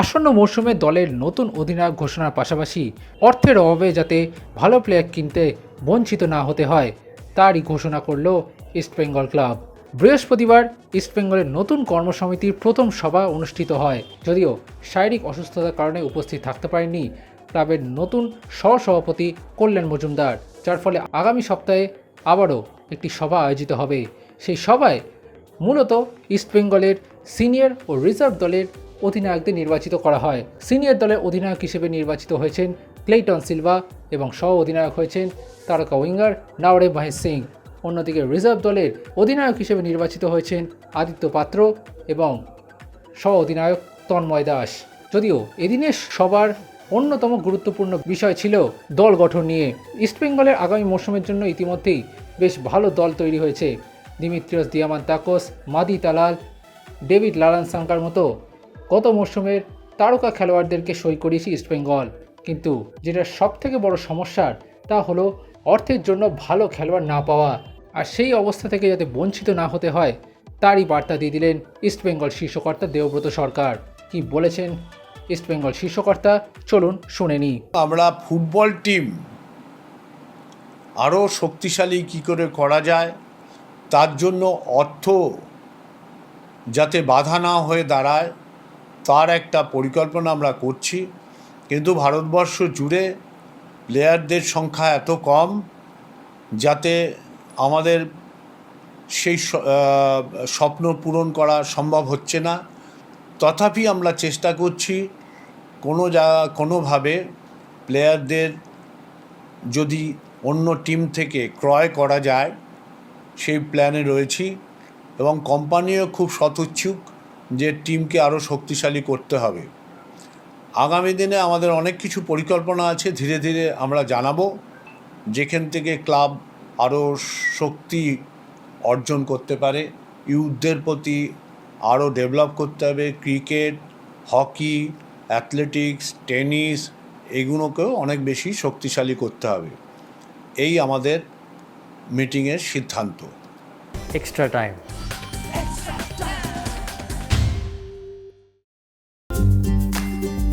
আসন্ন মৌসুমে দলের নতুন অধিনায়ক ঘোষণার পাশাপাশি অর্থের অভাবে যাতে ভালো প্লেয়ার কিনতে বঞ্চিত না হতে হয়, তারই ঘোষণা করল ইস্টবেঙ্গল ক্লাব বৃহস্পতিবার ইস্টবেঙ্গলের নতুন কর্মসমিতির প্রথম সভা অনুষ্ঠিত হয়, যদিও শারীরিক অসুস্থতার কারণে উপস্থিত থাকতে পারেননি ক্লাবের নতুন সহসভাপতি কল্যাণ মজুমদার, যার ফলে আগামী সপ্তাহে আবারও একটি সভা আয়োজিত হবে। সেই সভায় মূলত ইস্টবেঙ্গলের সিনিয়র ও রিজার্ভ দলের অধিনায়কদের নির্বাচিত করা হয়। সিনিয়র দলের অধিনায়ক হিসেবে নির্বাচিত হয়েছেন ক্লেইটন সিলভা এবং সহ অধিনায়ক হয়েছেন তারকা উইঙ্গার নাওরে মহেশ সিং। অন্যদিকে রিজার্ভ দলের অধিনায়ক হিসেবে নির্বাচিত হয়েছেন আদিত্য পাত্র এবং সহ অধিনায়ক তন্ময় দাস। যদিও এদিনের সবার অন্যতম গুরুত্বপূর্ণ বিষয় ছিল দল গঠন নিয়ে। ইস্টবেঙ্গলের আগামী মৌসুমের জন্য ইতিমধ্যেই বেশ ভালো দল তৈরি হয়েছে। দিমিত্রিয়স দিয়ামান তাকোস, মাদি তালাল, ডেভিড লালান সাঙ্কার মতো গত মৌসুমের তারকা খেলোয়াড়দেরকে সই করিয়েছে ইস্টবেঙ্গল কিন্তু যেটা সব থেকে বড় সমস্যার, তা হলো অর্থের জন্য ভালো খেলোয়াড় না পাওয়া। আর সেই অবস্থা থেকে যাতে বঞ্চিত না হতে হয়, তারই বার্তা দিয়ে দিলেন ইস্টবেঙ্গল শীর্ষকর্তা দেবব্রত সরকার। কি বলেছেন ইস্টবেঙ্গল শীর্ষকর্তা? চলুন শুনে নিই। আমরা ফুটবল টিম আরও শক্তিশালী কী করে করা যায়, তার জন্য অর্থ যাতে বাধা না হয়ে দাঁড়ায় তার একটা পরিকল্পনা আমরা করছি। কিন্তু ভারতবর্ষ জুড়ে প্লেয়ারদের সংখ্যা এত কম, যাতে আমাদের সেই স্বপ্ন পূরণ করা সম্ভব হচ্ছে না। তথাপি আমরা চেষ্টা করছি কোনো যা, কোনোভাবে প্লেয়ারদের যদি অন্য টিম থেকে ক্রয় করা যায়, সেই প্ল্যানে রয়েছি এবং কোম্পানিও খুব সতুচ্ছুক যে টিমকে আরও শক্তিশালী করতে হবে। আগামী দিনে আমাদের অনেক কিছু পরিকল্পনা আছে, ধীরে ধীরে আমরা জানাব। যেখান থেকে ক্লাব আরও শক্তি অর্জন করতে পারে, ইউথদের প্রতি আরও ডেভেলপ করতে হবে, ক্রিকেট, হকি, অ্যাথলেটিক্স, টেনিস, এগুলোকেও অনেক বেশি শক্তিশালী করতে হবে। এই আমাদের মিটিংয়ের সিদ্ধান্ত। Extra time.